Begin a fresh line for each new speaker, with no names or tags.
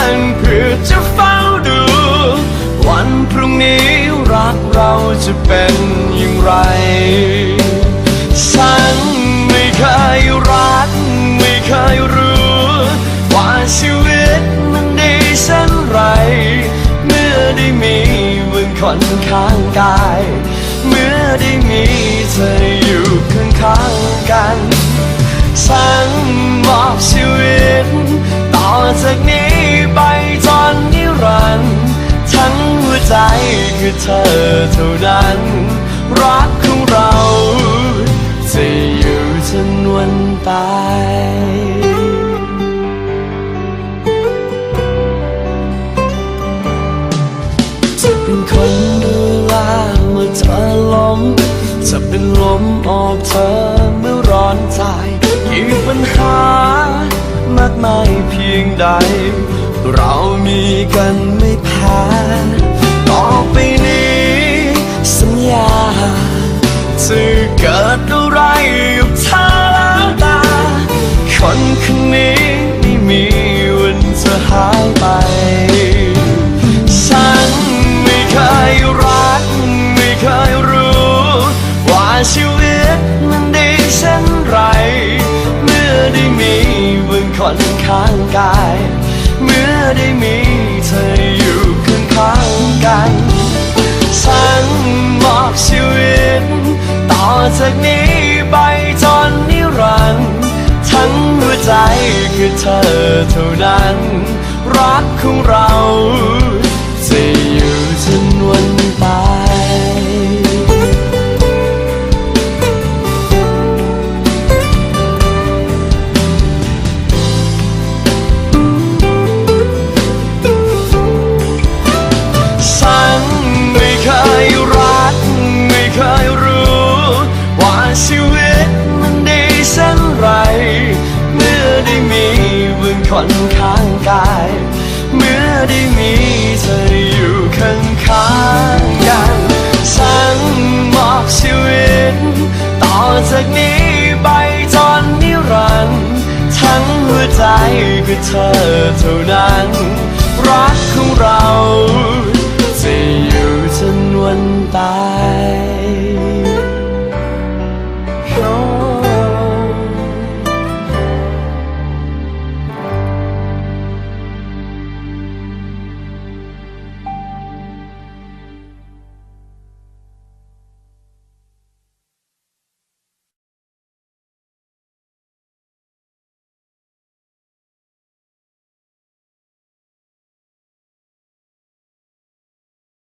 านเพื่อจะเฝ้าดู วันพรุ่งนี้รักเราจะเป็นอย่างไร ฉันไม่เคยรัก ไม่เคยรู้ ว่าชีวิตมันดีเช่นไร เมื่อได้มีมึงคนข้างกาย เมื่อได้มีเธออยู่ข้างข้างๆกัน ฉันมอบชีวิต ต่อจากนี้ คือเธอเท่านั้น รักของเราจะอยู่จนวันตายจะเป็นคนดูแลเมื่อเธอล้มจะเป็นลมออกเธอเมื่อร้อนใจกี่ปัญหามากมายเพียงใด เรามีกัน คนคนนี้ไม่มีวันจะหายไป ฉันไม่เคยรัก ไม่เคยรู้ ว่าชีวิตมันดีเช่นไร เมื่อได้มีมึงคนข้างกาย เมื่อได้มีเธออยู่ข้างข้างๆกันฉันมอบชีวิต ต่อจากนี้ คือเธอเท่านั้น รักของเรา เมื่อได้มีเธออยู่ข้างข้างๆกันฉันมอบชีวิต ต่อจากนี้ไปจนนิรันดร์ทั้งหัวใจคือเธอเท่านั้น รักของเรา